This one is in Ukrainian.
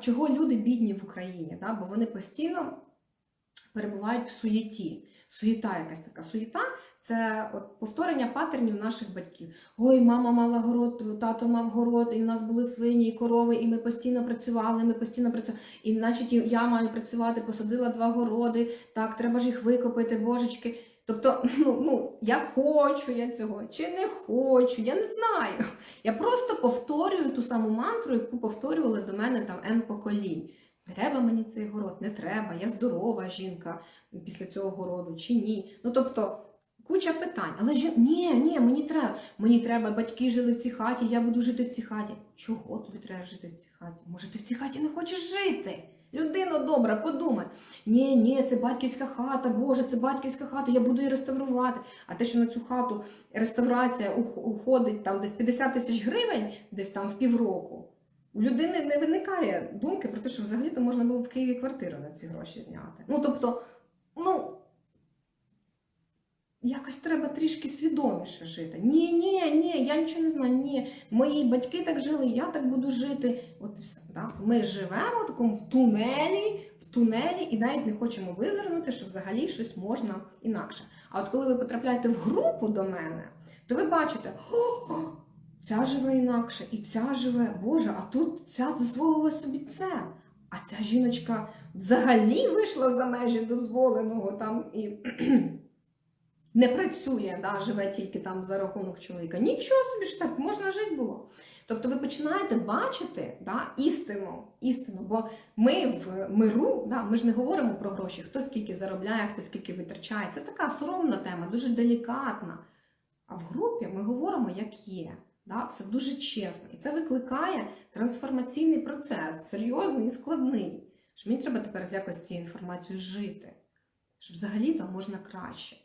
Чого люди бідні в Україні? Да? Бо вони постійно перебувають в суєті. Суєта якась така. Суєта це от повторення патернів наших батьків. Ой, мама мала город, тато мав город, і в нас були свині і корови, і ми постійно працювали, ми постійно працювали. І значить я маю працювати, посадила два городи, так, треба ж їх викопити, божечки. Тобто, ну, ну, я хочу я цього, чи не хочу, я не знаю. Я просто повторюю ту саму мантру, яку повторювали до мене там N поколінь. Треба мені цей город, не треба, я здорова жінка після цього городу чи ні. Ну тобто куча питань. Але ж ні, ні, мені треба. Мені треба, батьки жили в цій хаті, я буду жити в цій хаті. Чого тобі треба жити в цій хаті? Може, ти в цій хаті не хочеш жити? Людино добра, подумай. Ні, ні, це батьківська хата, Боже, це батьківська хата, я буду її реставрувати. А те, що на цю хату реставрація уходить там десь 50 тисяч гривень, десь там в півроку. У людини не виникає думки про те, що взагалі-то можна було в Києві квартиру на ці гроші зняти. Ну тобто, ну якось треба трішки свідоміше жити. Ні, ні, ні, я нічого не знаю. Ні, мої батьки так жили, я так буду жити. От все. Да? Ми живемо такому в тунелі, в тунелі, і навіть не хочемо визирнути, що взагалі щось можна інакше. А от коли ви потрапляєте в групу до мене, то ви бачите, ця живе інакше, і ця живе, Боже, а тут ця дозволила собі це. А ця жіночка взагалі вийшла за межі дозволеного там і не працює, да, живе тільки там за рахунок чоловіка. Нічого собі ж так можна жити було. Тобто ви починаєте бачити да, істину, істину, бо ми в миру, да, ми ж не говоримо про гроші, хто скільки заробляє, хто скільки витрачає. Це така соромна тема, дуже делікатна. А в групі ми говоримо, як є. Да, все дуже чесно. І це викликає трансформаційний процес, серйозний і складний. Що мені треба тепер з якось цією інформацією жити, що взагалі там можна краще.